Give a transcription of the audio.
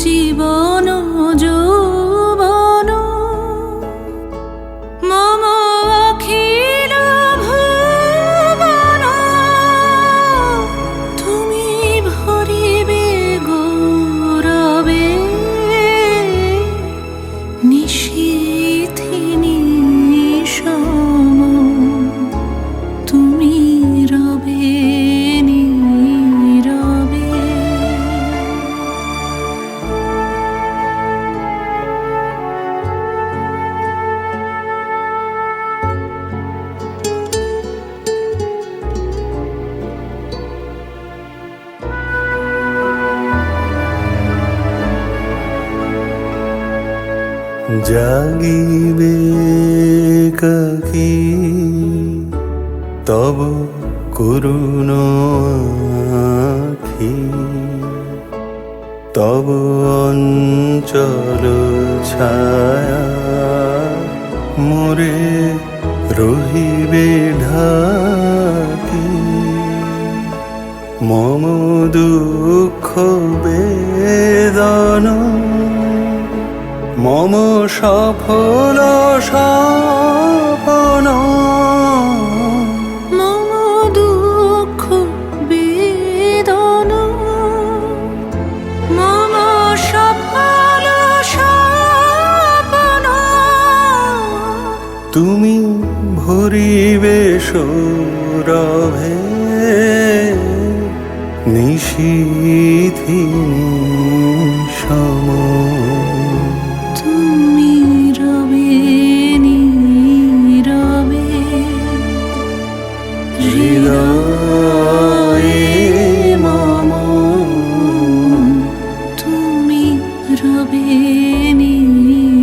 জীবন জাগিবে কাকি তব করুণ আখি। তব অঞ্চল ছায়া মোরে রহিবে ঢাকি। মম দুঃখ বেদনা মম সফল সপন মম দুঃখ বেদন। মম সফল সপন তুমি ভরিবে সৌরভে নিশীথিনী সম। হৃদয়ে মম তুমি রবে নিয়ে